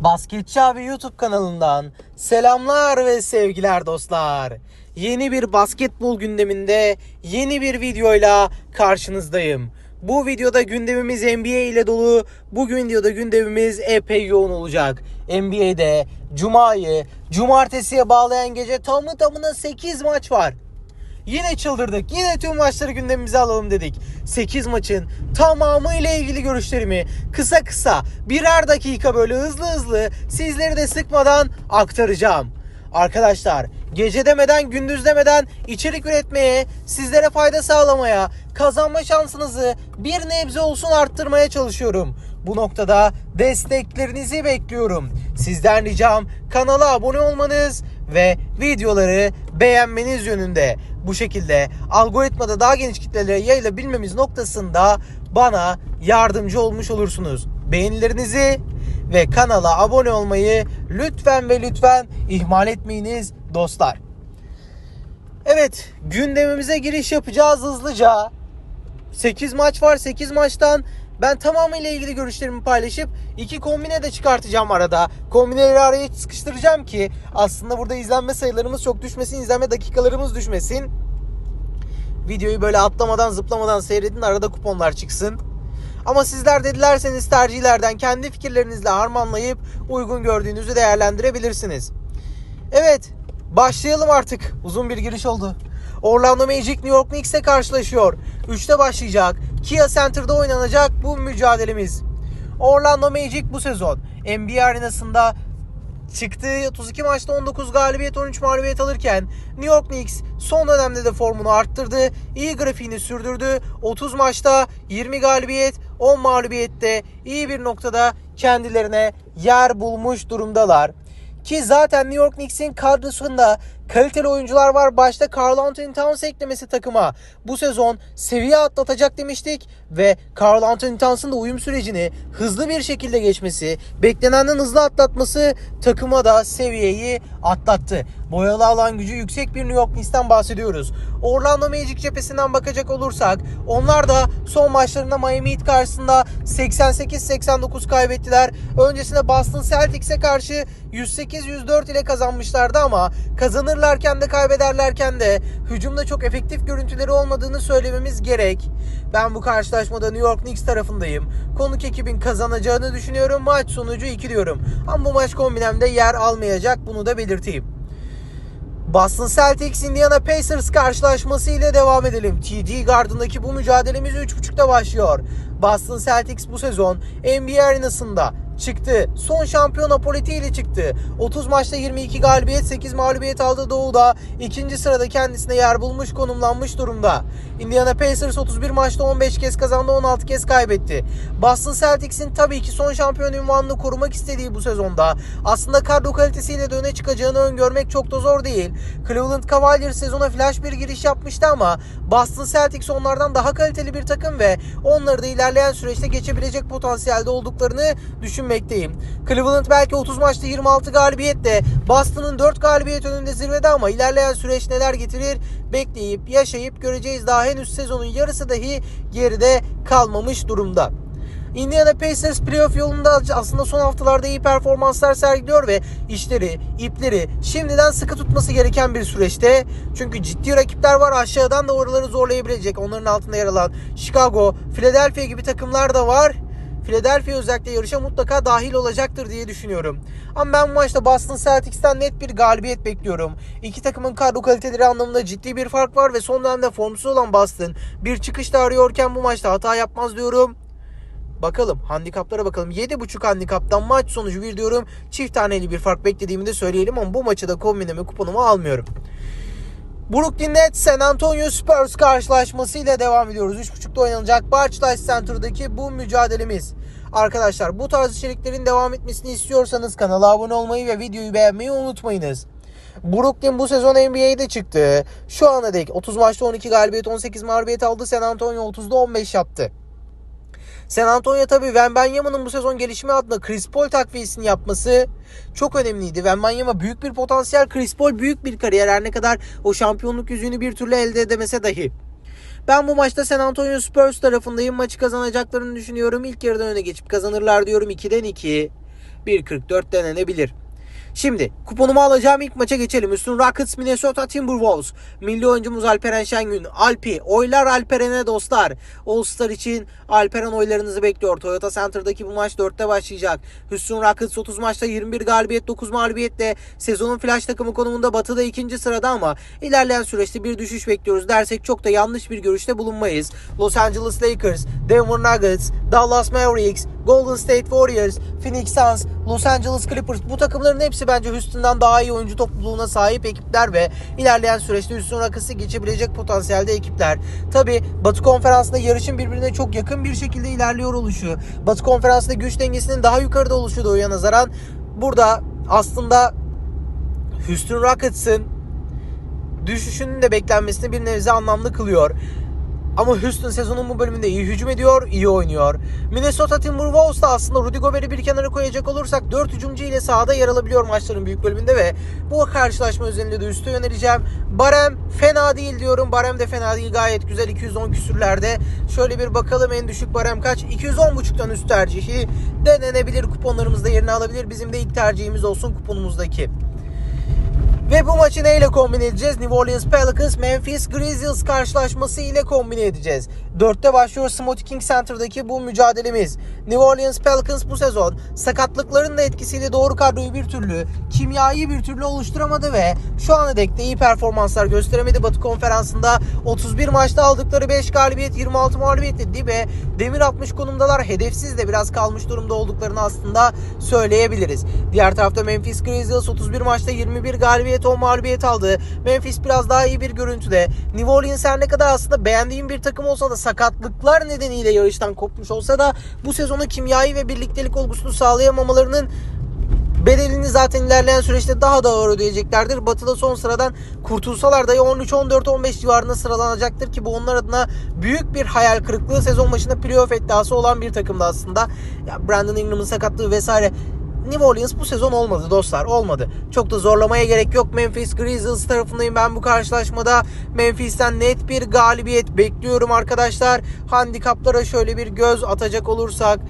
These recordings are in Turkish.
Basketçi abi YouTube kanalından selamlar ve sevgiler dostlar. Yeni bir basketbol gündeminde yeni bir videoyla karşınızdayım. Bu videoda gündemimiz NBA ile dolu. Bugün videoda gündemimiz epey yoğun olacak. NBA'de Cuma'yı Cumartesiye bağlayan gece tamı tamına 8 maç var. Yine çıldırdık. Yine tüm maçları gündemimize alalım dedik. 8 maçın tamamıyla ilgili görüşlerimi kısa kısa birer dakika böyle hızlı hızlı sizleri de sıkmadan aktaracağım. Arkadaşlar gece demeden gündüz demeden içerik üretmeye, sizlere fayda sağlamaya, kazanma şansınızı bir nebze olsun arttırmaya çalışıyorum. Bu noktada desteklerinizi bekliyorum. Sizden ricam kanala abone olmanız ve videoları beğenmeniz yönünde. Bu şekilde algoritmada daha geniş kitlelere yayılabilmemiz noktasında bana yardımcı olmuş olursunuz. Beğenilerinizi ve kanala abone olmayı lütfen ve lütfen ihmal etmeyiniz dostlar. Evet gündemimize giriş yapacağız hızlıca. 8 maç var. 8 maçtan ben tamamıyla ilgili görüşlerimi paylaşıp iki kombine de çıkartacağım arada. Kombineleri araya sıkıştıracağım ki aslında burada izlenme sayılarımız çok düşmesin, izlenme dakikalarımız düşmesin. Videoyu böyle atlamadan zıplamadan seyredin arada kuponlar çıksın. Ama sizler de dilerseniz tercihlerden kendi fikirlerinizle harmanlayıp uygun gördüğünüzü değerlendirebilirsiniz. Evet başlayalım artık. Uzun bir giriş oldu. Orlando Magic New York Knicks'e karşılaşıyor. 3'te başlayacak. Kia Center'da oynanacak bu mücadelemiz. Orlando Magic bu sezon NBA arenasında çıktığı 32 maçta 19 galibiyet 13 mağlubiyet alırken New York Knicks son dönemde de formunu arttırdı. iyi grafiğini sürdürdü. 30 maçta 20 galibiyet 10 mağlubiyette iyi bir noktada kendilerine yer bulmuş durumdalar. Ki zaten New York Knicks'in kadrosunda kaliteli oyuncular var. Başta Carl Anthony Towns eklemesi takıma bu sezon seviye atlatacak demiştik. Ve Carl Anthony Towns'ın da uyum sürecini hızlı bir şekilde geçmesi, beklenenden hızlı atlatması takıma da seviyeyi atlattı. Boyalı alan gücü yüksek bir New York Knicks'ten bahsediyoruz. Orlando Magic cephesinden bakacak olursak onlar da son maçlarında Miami Heat karşısında 88-89 kaybettiler. Öncesinde Boston Celtics'e karşı 108-104 ile kazanmışlardı ama kazanırlarken de kaybederlerken de hücumda çok efektif görüntüleri olmadığını söylememiz gerek. Ben bu karşılaşmada New York Knicks tarafındayım. Konuk ekibin kazanacağını düşünüyorum. Maç sonucu 2 diyorum. Ama bu maç kombinemde yer almayacak. Bunu da belirteyim. Boston Celtics Indiana Pacers karşılaşması ile devam edelim. TD Garden'daki bu mücadelemiz 3.30'da başlıyor. Boston Celtics bu sezon NBA arenasında çıktı. Son şampiyon Apoliti ile çıktı. 30 maçta 22 galibiyet 8 mağlubiyet aldı Doğu'da. ikinci sırada kendisine yer bulmuş konumlanmış durumda. Indiana Pacers 31 maçta 15 kez kazandı 16 kez kaybetti. Boston Celtics'in tabii ki son şampiyon ünvanını korumak istediği bu sezonda aslında kadro kalitesiyle de öne çıkacağını öngörmek çok da zor değil. Cleveland Cavaliers sezona flash bir giriş yapmıştı ama Boston Celtics onlardan daha kaliteli bir takım ve onları da ilerleyen süreçte geçebilecek potansiyelde olduklarını düşünmekteyim. Cleveland belki 30 maçta 26 galibiyetle Boston'ın 4 galibiyet önünde zirvede ama ilerleyen süreç neler getirir bekleyip yaşayıp göreceğiz. Daha henüz sezonun yarısı dahi geride kalmamış durumda. Indiana Pacers playoff yolunda aslında son haftalarda iyi performanslar sergiliyor ve işleri, ipleri şimdiden sıkı tutması gereken bir süreçte. Çünkü ciddi rakipler var aşağıdan da oraları zorlayabilecek. Onların altında yer alan Chicago, Philadelphia gibi takımlar da var. Philadelphia özellikle yarışa mutlaka dahil olacaktır diye düşünüyorum. Ama ben bu maçta Boston Celtics'ten net bir galibiyet bekliyorum. İki takımın kadro kaliteleri anlamında ciddi bir fark var ve son dönemde formsuz olan Boston bir çıkışta arıyorken bu maçta hata yapmaz diyorum. Bakalım handikaplara bakalım. 7.5 handikaptan maç sonucu bir diyorum. Çift taneli bir fark beklediğimi de söyleyelim ama bu maçı da kombineme kuponumu almıyorum. Brooklyn Nets San Antonio Spurs karşılaşması ile devam ediyoruz. 3.30'da oynanacak Barclays Center'daki bu mücadelemiz. Arkadaşlar bu tarz içeriklerin devam etmesini istiyorsanız kanala abone olmayı ve videoyu beğenmeyi unutmayınız. Brooklyn bu sezon NBA'de çıktı. Şu ana dek 30 maçta 12 galibiyet 18 mağlubiyet aldı. San Antonio 30'da 15 yaptı. San Antonio tabii Wembanyama'nın bu sezon gelişimi adına Chris Paul takviyesini yapması çok önemliydi. Wembanyama büyük bir potansiyel, Chris Paul büyük bir kariyer her ne kadar o şampiyonluk yüzüğünü bir türlü elde edemese dahi. Ben bu maçta San Antonio Spurs tarafındayım. Maçı kazanacaklarını düşünüyorum. İlk yarıdan öne geçip kazanırlar diyorum 2'den 2. 1.44 denenebilir. Şimdi kuponumu alacağım ilk maça geçelim. Houston Rockets Minnesota Timberwolves. Milli oyuncumuz Alperen Şengün. Alpi. Oylar Alperen'e dostlar. All Star için Alperen oylarınızı bekliyor. Toyota Center'daki bu maç 4'te başlayacak. Houston Rockets 30 maçta 21 galibiyet 9 mağlubiyetle sezonun flash takımı konumunda batıda ikinci sırada ama ilerleyen süreçte bir düşüş bekliyoruz dersek çok da yanlış bir görüşte bulunmayız. Los Angeles Lakers, Denver Nuggets, Dallas Mavericks, Golden State Warriors, Phoenix Suns, Los Angeles Clippers bu takımların hepsi bence Houston'dan daha iyi oyuncu topluluğuna sahip ekipler ve ilerleyen süreçte Houston Rockets'ı geçebilecek potansiyelde ekipler. Tabi Batı Konferansı'nda yarışın birbirine çok yakın bir şekilde ilerliyor oluşu, Batı Konferansı'nda güç dengesinin daha yukarıda oluşu doğuya nazaran burada aslında Houston Rockets'ın düşüşünün de beklenmesini bir nebze anlamlı kılıyor. Ama Houston sezonun bu bölümünde iyi hücum ediyor, iyi oynuyor. Minnesota Timberwolves da aslında Rudy Gobert'i bir kenara koyacak olursak 4 hücumcu ile sahada yer alabiliyor maçların büyük bölümünde ve bu karşılaşma özelinde de üstü yöneleceğim. Barem fena değil diyorum. Barem de fena değil. Gayet güzel 210 küsürlerde. Şöyle bir bakalım en düşük barem kaç? 210.5'tan üst tercihi denenebilir. Kuponlarımızda yerini alabilir. Bizim de ilk tercihimiz olsun kuponumuzdaki. Ve bu maçı neyle kombine edeceğiz? New Orleans Pelicans Memphis Grizzlies karşılaşması ile kombine edeceğiz. 4'te başlıyor Smoothie King Center'daki bu mücadelemiz. New Orleans Pelicans bu sezon sakatlıkların da etkisiyle doğru kadroyu bir türlü kimyayı bir türlü oluşturamadı ve şu ana dek de iyi performanslar gösteremedi. Batı konferansında 31 maçta aldıkları 5 galibiyet 26 mağlubiyetle dibe demir atmış konumdalar. Hedefsiz de biraz kalmış durumda olduklarını aslında söyleyebiliriz. Diğer tarafta Memphis Grizzlies 31 maçta 21 galibiyet 10 mağlubiyet aldı. Memphis biraz daha iyi bir görüntüde. New Orleans her ne kadar aslında beğendiğim bir takım olsa da sakatlıklar nedeniyle yarıştan kopmuş olsa da bu sezonu kimyayı ve birliktelik olgusunu sağlayamamalarının bedelini zaten ilerleyen süreçte daha da ağır ödeyeceklerdir. Batı'da son sıradan kurtulsalar da 13, 14, 15 civarında sıralanacaktır ki bu onlar adına büyük bir hayal kırıklığı. Sezon başında playoff iddiası olan bir takımdı aslında. Ya Brandon Ingram'ın sakatlığı vesaire New Orleans bu sezon olmadı dostlar olmadı. Çok da zorlamaya gerek yok. Memphis Grizzlies tarafındayım ben bu karşılaşmada. Memphis'ten net bir galibiyet bekliyorum arkadaşlar. Handikaplara şöyle bir göz atacak olursak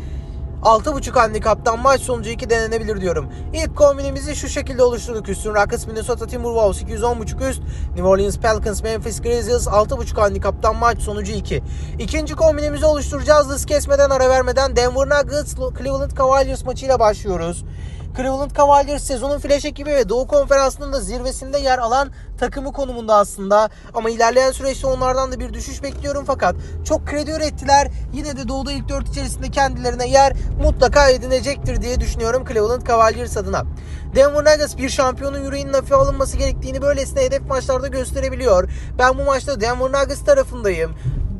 6.5 handikaptan maç sonucu 2 denenebilir diyorum. İlk kombinimizi şu şekilde oluşturduk. Houston Rockets Minnesota Timberwolves 210.5 üst. New Orleans Pelicans Memphis Grizzlies 6.5 handikaptan maç sonucu 2. İkinci kombinimizi oluşturacağız. Hız kesmeden ara vermeden Denver Nuggets Cleveland Cavaliers maçıyla başlıyoruz. Cleveland Cavaliers sezonun flash ekibi ve Doğu Konferansı'nın da zirvesinde yer alan takımı konumunda aslında. Ama ilerleyen süreçte onlardan da bir düşüş bekliyorum fakat çok kredi ürettiler. Yine de Doğu'da ilk 4 içerisinde kendilerine yer mutlaka edinecektir diye düşünüyorum Cleveland Cavaliers adına. Denver Nuggets bir şampiyonun yüreğinin hafife alınması gerektiğini böylesine hedef maçlarda gösterebiliyor. Ben bu maçta Denver Nuggets tarafındayım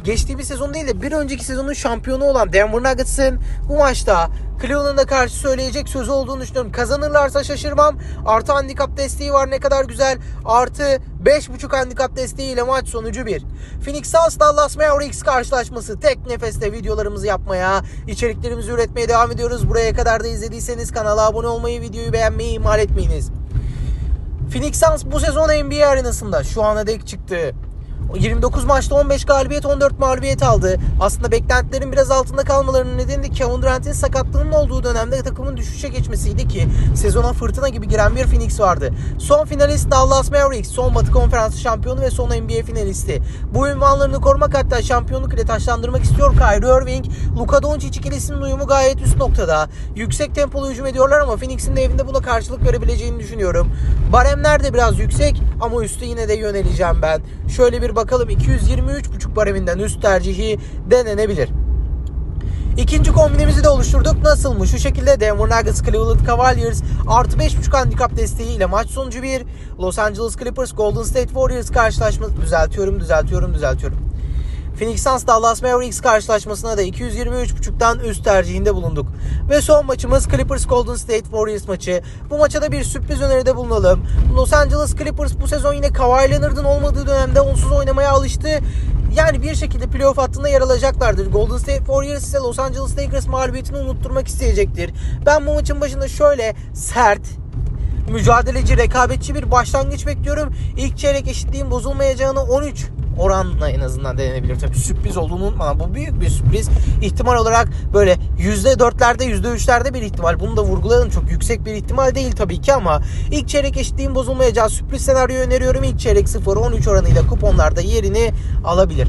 geçtiğimiz sezon değil de bir önceki sezonun şampiyonu olan Denver Nuggets'ın bu maçta Cleveland'a karşı söyleyecek sözü olduğunu düşünüyorum. Kazanırlarsa şaşırmam. Artı handikap desteği var ne kadar güzel. Artı 5.5 handikap desteğiyle maç sonucu 1. Phoenix Suns Dallas Mavericks karşılaşması. Tek nefeste videolarımızı yapmaya, içeriklerimizi üretmeye devam ediyoruz. Buraya kadar da izlediyseniz kanala abone olmayı, videoyu beğenmeyi ihmal etmeyiniz. Phoenix Suns bu sezon NBA arenasında şu ana dek çıktı. 29 maçta 15 galibiyet 14 mağlubiyet aldı. Aslında beklentilerin biraz altında kalmalarının nedeni de Kevin Durant'in sakatlığının olduğu dönemde takımın düşüşe geçmesiydi ki sezona fırtına gibi giren bir Phoenix vardı. Son finalist Dallas Mavericks, son Batı Konferansı şampiyonu ve son NBA finalisti. Bu ünvanlarını korumak hatta şampiyonluk ile taşlandırmak istiyor Kyrie Irving. Luka Doncic ikilisinin uyumu gayet üst noktada. Yüksek tempolu hücum ediyorlar ama Phoenix'in de evinde buna karşılık verebileceğini düşünüyorum. Baremler de biraz yüksek ama üstü yine de yöneleceğim ben. Şöyle bir bakalım 223.5 bareminden üst tercihi denenebilir. İkinci kombinimizi de oluşturduk. Nasıl mı? Şu şekilde Denver Nuggets Cleveland Cavaliers artı 5.5 handikap desteğiyle maç sonucu 1. Los Angeles Clippers Golden State Warriors karşılaşması düzeltiyorum, düzeltiyorum, düzeltiyorum. Phoenix Suns Dallas Mavericks karşılaşmasına da 223.5'tan üst tercihinde bulunduk. Ve son maçımız Clippers Golden State Warriors maçı. Bu maça da bir sürpriz öneride bulunalım. Los Angeles Clippers bu sezon yine Kawhi Leonard'ın olmadığı dönemde onsuz oynamaya alıştı. Yani bir şekilde playoff hattında yer alacaklardır. Golden State Warriors ise Los Angeles Lakers mağlubiyetini unutturmak isteyecektir. Ben bu maçın başında şöyle sert, mücadeleci, rekabetçi bir başlangıç bekliyorum. İlk çeyrek eşitliğin bozulmayacağını 13 oranla en azından denenebilir. Tabii sürpriz olduğunu unutmadan bu büyük bir sürpriz. İhtimal olarak böyle %4'lerde %3'lerde bir ihtimal. Bunu da vurgulayalım. Çok yüksek bir ihtimal değil tabii ki ama ilk çeyrek eşitliğin bozulmayacağı sürpriz senaryo öneriyorum. İlk çeyrek 0-13 oranıyla kuponlarda yerini alabilir.